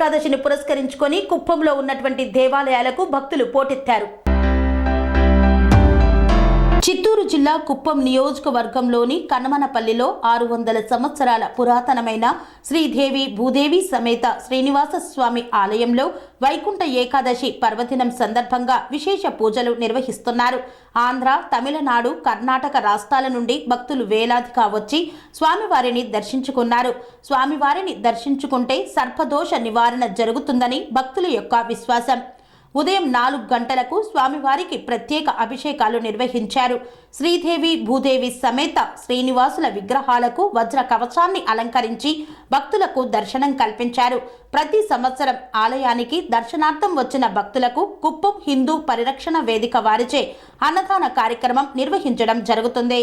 ఏకాదశిని పురస్కరించుకొని కుప్పంలో ఉన్నటువంటి దేవాలయాలకు భక్తులు పోటెత్తారు. చిత్తూరు జిల్లా కుప్పం నియోజకవర్గంలోని కనమనపల్లిలో ఆరు వందల సంవత్సరాల పురాతనమైన శ్రీదేవి భూదేవి సమేత శ్రీనివాస స్వామి ఆలయంలో వైకుంఠ ఏకాదశి పర్వదినం సందర్భంగా విశేష పూజలు నిర్వహిస్తున్నారు. ఆంధ్ర తమిళనాడు కర్ణాటక రాష్ట్రాల నుండి భక్తులు వేలాదిగా వచ్చి స్వామివారిని దర్శించుకున్నారు. స్వామివారిని దర్శించుకుంటే సర్పదోష నివారణ జరుగుతుందని భక్తుల యొక్క విశ్వాసం. ఉదయం నాలుగు గంటలకు స్వామివారికి ప్రత్యేక అభిషేకాలు నిర్వహించారు. శ్రీదేవి భూదేవి సమేత శ్రీనివాసుల విగ్రహాలకు వజ్ర కవచాన్ని అలంకరించి భక్తులకు దర్శనం కల్పించారు. ప్రతి సంవత్సరం ఆలయానికి దర్శనార్థం వచ్చిన భక్తులకు కుప్పం హిందూ పరిరక్షణ వేదిక వారిచే అన్నదాన కార్యక్రమం నిర్వహించడం జరుగుతుంది.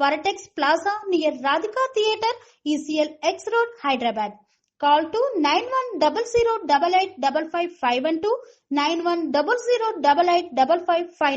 Varatex Plaza near Radhika Theatre, ECL X Road, Hyderabad. Call to 9100885551 91008855